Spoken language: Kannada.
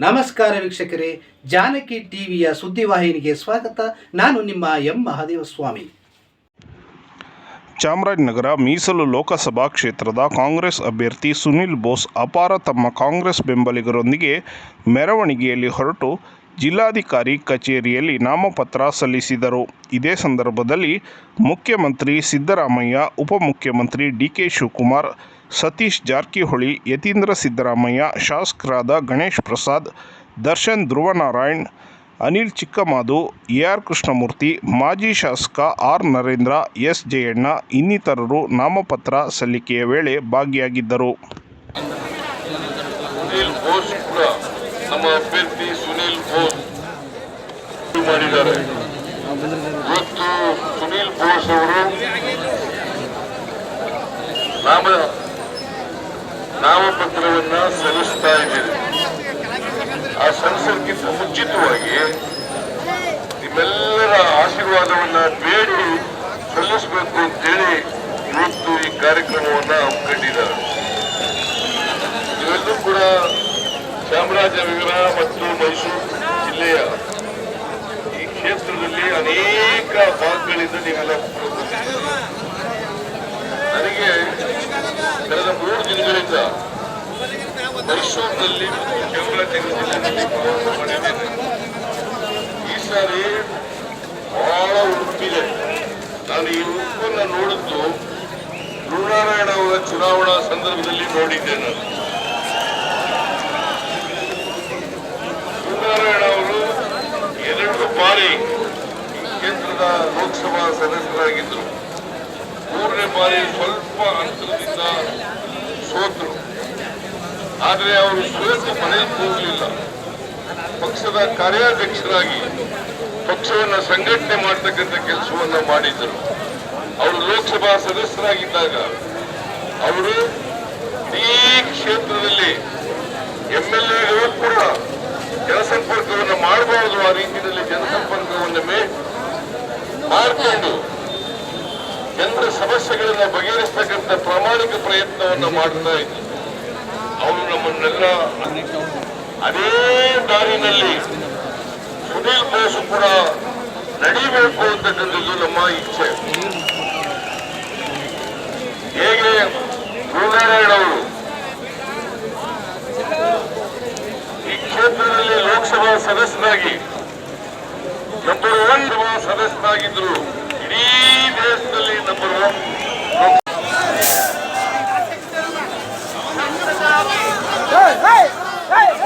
ನಮಸ್ಕಾರ ವೀಕ್ಷಕರೇ, ಜಾನಕಿ ಟಿವಿಯ ಸುದ್ದಿವಾಹಿನಿಗೆ ಸ್ವಾಗತ. ನಾನು ನಿಮ್ಮ ಎಂ. ಮಹಾದೇವ ಸ್ವಾಮಿ ಚಾಮರಾಜನಗರ ಮೀಸಲು ಲೋಕಸಭಾ ಕ್ಷೇತ್ರದ ಕಾಂಗ್ರೆಸ್ ಅಭ್ಯರ್ಥಿ ಸುನಿಲ್ ಬೋಸ್ ಅಪಾರ ತಮ್ಮ ಕಾಂಗ್ರೆಸ್ ಬೆಂಬಲಿಗರೊಂದಿಗೆ ಮೆರವಣಿಗೆಯಲ್ಲಿ ಹೊರಟು ಜಿಲ್ಲಾಧಿಕಾರಿ ಕಚೇರಿಯಲ್ಲಿ ನಾಮಪತ್ರ ಸಲ್ಲಿಸಿದರು. ಇದೇ ಸಂದರ್ಭದಲ್ಲಿ ಮುಖ್ಯಮಂತ್ರಿ ಸಿದ್ದರಾಮಯ್ಯ, ಉಪಮುಖ್ಯಮಂತ್ರಿ ಡಿ ಕೆ ಶಿವಕುಮಾರ್ ಸತೀಶ್ ಜಾರಕಿಹೊಳಿ, ಯತೀಂದ್ರ ಸಿದ್ದರಾಮಯ್ಯ, ಶಾಸಕರಾದ ಗಣೇಶ್ ಪ್ರಸಾದ್, ದರ್ಶನ್ ಧ್ರುವನಾರಾಯಣ್, ಅನಿಲ್ ಚಿಕ್ಕಮಾದು ಎ ಆರ್ ಕೃಷ್ಣಮೂರ್ತಿ, ಮಾಜಿ ಶಾಸಕ ಆರ್ ನರೇಂದ್ರ, ಎಸ್ ಜಯಣ್ಣ ಇನ್ನಿತರರು ನಾಮಪತ್ರ ಸಲ್ಲಿಕೆಯ ವೇಳೆ ಭಾಗಿಯಾಗಿದ್ದರು. ಸುನೀಲ್ ಕೂಡ ನಮ್ಮ ಅಭ್ಯರ್ಥಿ ಸುನೀಲ್ ಬೋಸ್ ಮಾಡಿದ್ದಾರೆ ಇವತ್ತು ಸುನೀಲ್ ಬೋಸ್ ಅವರು ನಾಮ ನಾಮಪತ್ರವನ್ನ ಸಲ್ಲಿಸ್ತಾ ಇದ್ದೀರಿ ಆ ಸಲ್ಲಿಸೋದಕ್ಕಿಂತ ಮುಂಚಿತವಾಗಿ ನಿಮ್ಮೆಲ್ಲರ ಆಶೀರ್ವಾದವನ್ನ ಬೇಡಿ, ಸಲ್ಲಿಸಬೇಕು ಅಂತೇಳಿ ಇವತ್ತು ಈ ಕಾರ್ಯಕ್ರಮವನ್ನ ಹಮ್ಮಿಕೊಂಡಿದ್ದಾರೆ ಇವೆಲ್ಲೂ ಕೂಡ ಚಾಮರಾಜನಗರ ಮತ್ತು ಮೈಸೂರು ಜಿಲ್ಲೆಯ ಈ ಕ್ಷೇತ್ರದಲ್ಲಿ ಅನೇಕ ಭಾಗಗಳಿಂದ ನೀವೆಲ್ಲ. ನನಗೆ ಮೈಸೂರಿನಲ್ಲಿ ಮತ್ತು ತೆಗೆದುಕೊಂಡಿದ್ದೇನೆ ಈ ಸಾರಿ ಬಹಳ ಉಡುಪಿದೆ. ನಾನು ಈ ಉಡುಪನ್ನು ನೋಡಿದ್ದು ಗುರುನಾರಾಯಣ ಅವರ ಚುನಾವಣಾ ಸಂದರ್ಭದಲ್ಲಿ ನೋಡಿದ್ದೆ ನಾನು ಗುರುನಾರಾಯಣ ಅವರು ಎರಡು ಬಾರಿ ಕೇಂದ್ರದ ಲೋಕಸಭಾ ಸದಸ್ಯರಾಗಿದ್ದರು. ಮೂರನೇ ಬಾರಿ ಸ್ವಲ್ಪ ಅಂತರದಿಂದ ಸೋತರು. ಆದರೆ ಅವರು ಸೋತು ಮನೆಗೆ ಹೋಗಲಿಲ್ಲ ಪಕ್ಷದ ಕಾರ್ಯಾಧ್ಯಕ್ಷರಾಗಿ ಪಕ್ಷವನ್ನು ಸಂಘಟನೆ ಮಾಡ್ತಕ್ಕಂಥ ಕೆಲಸವನ್ನು ಮಾಡಿದ್ದರು ಅವರು ಲೋಕಸಭಾ ಸದಸ್ಯರಾಗಿದ್ದಾಗ ಅವರು ಈ ಕ್ಷೇತ್ರದಲ್ಲಿ ಎಂ ಎಲ್ ಎಗಳು ಕೂಡ ಜನಸಂಪರ್ಕವನ್ನು ಮಾಡಬಾರದು ಆ ರೀತಿಯಲ್ಲಿ ಜನಸಂಪರ್ಕವನ್ನು ಮೇ, ಮಾಡಿಕೊಂಡು ಜನರ ಸಮಸ್ಯೆಗಳನ್ನು ಬಗೆಹರಿಸ್ತಕ್ಕಂಥ ಪ್ರಾಮಾಣಿಕ ಪ್ರಯತ್ನವನ್ನು ಮಾಡ್ತಾ ಇದ್ರು. ಅವರು ನಮ್ಮನ್ನೆಲ್ಲ ಅದೇ ದಾರಿನಲ್ಲಿ ಸುನೀಲ್ ಬೋಸ್ ಕೂಡ ನಡಿಬೇಕು ಅಂತಕ್ಕಂಥದ್ದು ನಮ್ಮ ಇಚ್ಛೆ. ಹೇಗೆ ಗುರುನಾರಾಯಣ ಅವರು ಈ ಕ್ಷೇತ್ರದಲ್ಲಿ ಲೋಕಸಭಾ ಸದಸ್ಯರಾಗಿ ನಂಬರ್ ಒನ್ ಸದಸ್ಯರಾಗಿದ್ರು Hey, hey.